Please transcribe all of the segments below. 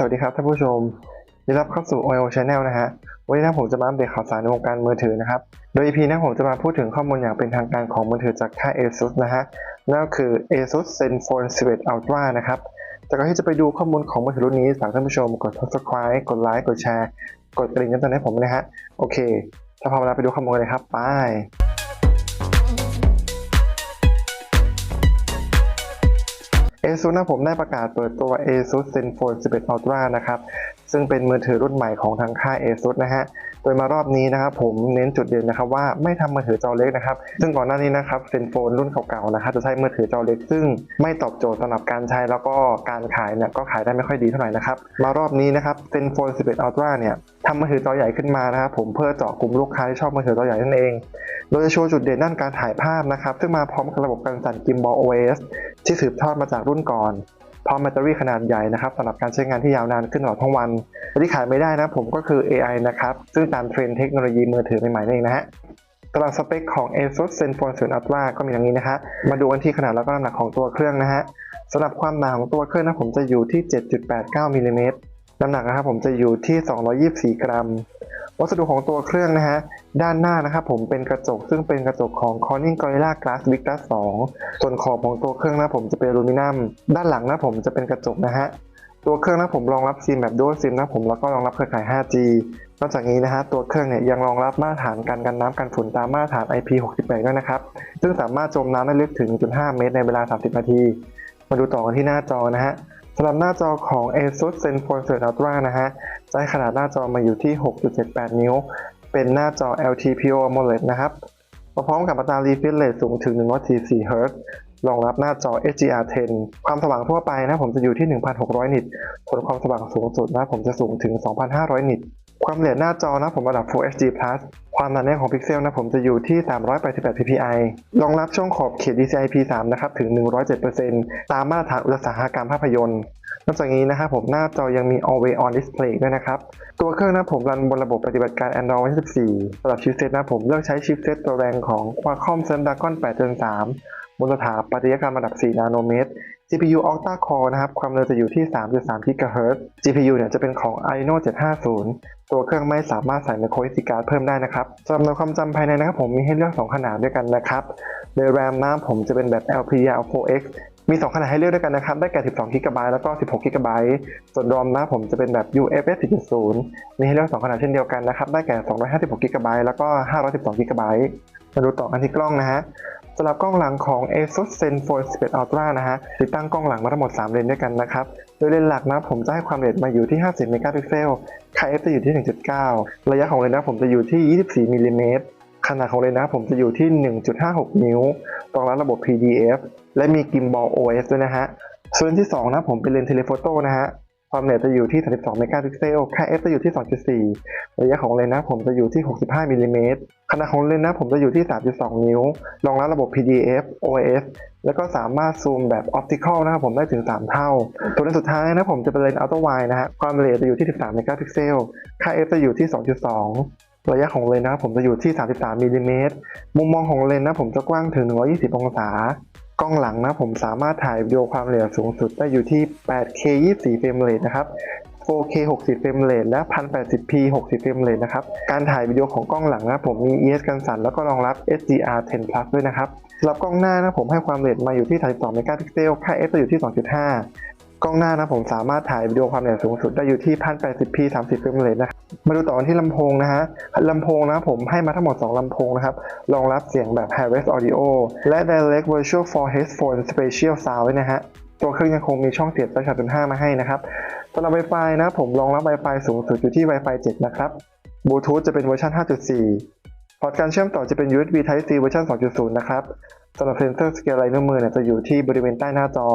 สวัสดีครับท่านผู้ชมยินดีรับเข้าสู่ OIO Channel นะฮะ วันนี้นะผมจะมาอัปเดตข่าวสารในวงการมือถือนะครับ โดย EP นะผมจะมาพูดถึงข้อมูลอย่างเป็นทางการของมือถือจากค่าย ASUS นะฮะ นั่นก็คือ ASUS ZenFone 11 Ultra นะครับแต่ก่อนที่จะไปดูข้อมูลของมือถือรุ่นนี้ฝากท่านผู้ชมกด subscribe กดไลค์ กดแชร์ กดกระดิ่งกันตันให้ผมนะฮะ โอเค ถ้าพร้อมแล้วไปดูข้อมูลกันเลยครับ ไป ASUS นะผมได้ประกาศเปิดตัว ASUS ZenFone 11 Ultra นะครับ ซึ่งเป็นมือถือรุ่นใหม่ของทางค่าย ASUS นะฮะ โดยมารอบนี้นะครับผมเน้นจุดเด่นนะครับว่าไม่ทำมือถือจอเล็กนะครับ ซึ่งก่อนหน้านี้นะครับเซนโฟนรุ่นเก่าๆนะครับจะใช้มือถือจอเล็ก ซึ่งไม่ตอบโจทย์สำหรับการใช้แล้วก็การขายเนี่ยก็ขายได้ไม่ค่อยดีเท่าไหร่นะครับ มารอบนี้นะครับเซนโฟน11 Ultra เนี่ยทำมือถือจอใหญ่ขึ้นมานะครับผมเพื่อเจาะกลุ่มลูกค้าที่ชอบมือถือจอใหญ่นั่นเอง โดยจะโชว์จุดเด่นด้านการถ่ายภาพนะครับซึ่งมาพร้อมกับระบบการสั่นกิมบอล OS ที่สืบทอดมาจากรุ่นก่อนพร้อมแบตเตอรี่ขนาดใหญ่นะครับสำหรับการใช้งานที่ยาวนานขึ้นตลอดทั้งวันและที่ขายไม่ได้นะผมก็คือ AI นะครับ ซึ่งตามเทรนด์เทคโนโลยีมือถือใหม่ๆนั่นเองนะฮะตารางสเปคของ ASUS ZenFone 0 Ultra ก็มีดังนี้นะฮะมาดูกันที่ขนาดแล้วก็น้ำหนักของตัวเครื่องนะฮะสำหรับความหนาของตัวเครื่องนะผมจะอยู่ที่ 7.89มิลลิเมตรน้ำหนักนะครับผมจะอยู่ที่ 224 กรัม วัสดุของตัวเครื่องนะฮะ ด้านหน้านะครับผมเป็นกระจกซึ่งเป็นกระจกของ Corning Gorilla Glass Victus 2ส่วนขอบของตัวเครื่องนะผมจะเป็นอลูมิเนียม ด้านหลังนะผมจะเป็นกระจกนะฮะ ตัวเครื่องนะผมรองรับซิมแบบ Dual SIM นะผมแล้วก็รองรับเครือข่าย 5G นอกจากนี้นะฮะตัวเครื่องเนี่ยยังรองรับมาตรฐานการกันน้ำกันฝุ่นตามมาตรฐาน IP68 ด้วยนะครับ ซึ่งสามารถจมน้ำได้ลึกถึง 1.5 เมตรในเวลา 30 นาที มาดูต่อกันที่หน้าจอนะฮะ สำหรับหน้าจอของ ASUS ZenFone 11 Ultra นะฮะจะให้ขนาดหน้าจอมาอยู่ที่ 6.78 นิ้ว เป็นหน้าจอ LTPO AMOLED นะครับมาพร้อมกับอัตรา refresh rate สูงถึง 144 Hz รองรับหน้าจอ HDR10 ความสว่างทั่วไปนะผมจะอยู่ที่ 1,600 นิตส่วนความสว่างสูงสุดนะผมจะสูงถึง 2,500 นิต ความละเอียดหน้าจอนะผมระดับ Full HD Plus ความหนาแน่นของพิกเซลนะผมจะอยู่ที่ 388 ppi รองรับช่องขอบเขต DCI P3 นะครับถึง 107%ตามมาตรฐานอุตสาหกรรมภาพยนตร์นอกจากนี้นะครับผมหน้าจอยังมี Always On Display ด้วยนะครับ ตัวเครื่องนะผมรันบนระบบปฏิบัติการ Android 14สำหรับชิปเซตนะผมเลือกใช้ชิปเซตตัวแรงของ Qualcomm Snapdragon 8 Gen 3 บนสถาปัตยกรรมระดับ 4 นาโนเมตร GPU Octa Core นะครับ ความเร็วจะอยู่ที่ 3.3 GHz GPU เนี่ยจะเป็นของ Adreno 750 ตัวเครื่องไม่สามารถใส่ micro SD card เพิ่มได้นะครับสำหรับความจำภายในนะครับผมมีให้เลือก 2 ขนาดด้วยกันนะครับ โดย RAM นะผมจะเป็นแบบ LPDDR4X มี 2 ขนาดให้เลือกด้วยกันนะครับ ได้แก่12 GB แล้วก็ 16 GB ส่วน ROM นะผมจะเป็นแบบ UFS 4.0 มีให้เลือก 2 ขนาดเช่นเดียวกันนะครับ ได้แก่ 256 GB แล้วก็ 512 GB มาดูต่อกันที่กล้องนะฮะ สำหรับกล้องหลังของ ASUS ZenFone 11 Ultra นะฮะติดตั้งกล้องหลังมาทั้งหมด 3 เลนด้วยกันนะครับ โดยเลนส์หลักนะผมจะให้ความละเอียดมาอยู่ที่ 50 เมกะพิกเซลค่า f จะอยู่ที่ 1.9 ระยะของเลนส์นะผมจะอยู่ที่ 24มิลลิเมตรขนาดของเลนส์นะผมจะอยู่ที่ 1.56 นิ้วรองรับระบบ PDF และมี Gimbal OS ด้วยนะฮะส่วนที่ 2 นะผมเป็นเลนส์เทเลโฟโต้นะฮะ ความละเอียดจะอยู่ที่ 32 เมกะพิกเซล ค่า f จะอยู่ที่ 2.4 ระยะของเลนส์นะผมจะอยู่ที่ 65มิลลิเมตร ขนาดของเลนส์นะผมจะอยู่ที่ 3.2 นิ้ว รองรับระบบ PDF OS แล้วก็สามารถซูมแบบ Optical นะครับผมได้ถึง 3 เท่า ตัวเลนส์สุดท้ายนะผมจะเป็นเลนส์ Ultra Wide นะฮะ ความละเอียดจะอยู่ที่ 13 เมกะพิกเซล ค่า f จะอยู่ที่ 2.2ระยะของเลนส์นะครับผมจะอยู่ที่ 33มิลลิเมตร มุมมองของเลนส์นะผมจะกว้างถึง 120 องศา กล้องหลังนะผมสามารถถ่ายวิดีโอความละเอียดสูงสุดได้อยู่ที่ 8K 24เฟรมเรทนะครับ 4K 60เฟรมเรทและ 1080p 60เฟรมเรทนะครับ การถ่ายวิดีโอของกล้องหลังนะผมมี ES กันสั่นแล้วก็รองรับ HDR10 Plus ด้วยนะครับสำหรับกล้องหน้านะผมให้ความละเอียดมาอยู่ที่ 32 เมกะพิกเซล ค่า f จะอยู่ที่ 2.5 กล้องหน้านะผมสามารถถ่ายวิดีโอความละเอียดสูงสุดได้อยู่ที่ 1080p 30เฟรมเรทนะครับมาดูต่อกันที่ลำโพงนะฮะลำโพงนะผมให้มาทั้งหมด 2ลำโพงนะครับรองรับเสียงแบบ Hi-Res Audio และ Direct Virtual for Headphone Spatial Sound ด้วยนะฮะตัวเครื่องยังคงมีช่องเสียบไฟฉาย5มาให้นะครับสำหรับ Wi-Fi นะผมรองรับ Wi-Fi สูงสุดอยู่ที่ Wi-Fi 7 นะครับ Bluetooth จะเป็นเวอร์ชัน5.4 พอร์ตการเชื่อมต่อจะเป็น USB Type C เวอร์ชัน2.0 นะครับสำหรับเซนเซอร์สเกลลายนิ้วมือเนี่ยจะอยู่ที่บริเวณใต้หน้าจอ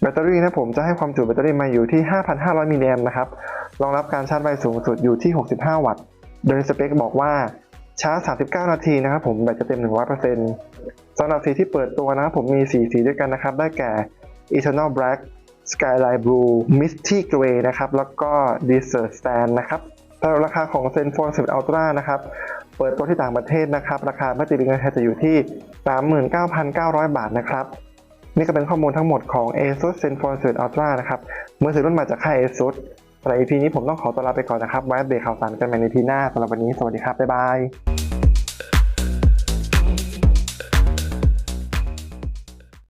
แบตเตอรี่นะผมจะให้ความจุแบตเตอรี่มาอยู่ที่ 5,500 มิลลิแอมป์นะครับ รองรับการชาร์จไวสูงสุดอยู่ที่ 65 วัตต์ โดยสเปคบอกว่าชาร์จ 39 นาทีนะครับผมแบตจะเต็ม 100%สำหรับสีที่เปิดตัวนะครับผมมี 4 สีด้วยกันนะครับ ได้แก่ Eternal Black Skyline Blue Misty Gray นะครับ แล้วก็ Desert Sand นะครับสำหรับราคาของ Zenfone 10 Ultra นะครับ เปิดตัวที่ต่างประเทศนะครับ ราคาเมื่อตีเป็นเงินไทยจะอยู่ที่ 39,900 บาทนะครับ นี่ก็เป็นข้อมูลทั้งหมดของ ASUS Zenfone 11 Ultra นะครับมือถือรุ่นใหม่จากค่าย ASUS สำหรับ EP นี้ผมต้องขอตัวลาไปก่อนนะครับ ไว้เบรกข่าวสารกันใหม่ในทีหน้าสำหรับวันนี้สวัสดีครับ บ๊ายบาย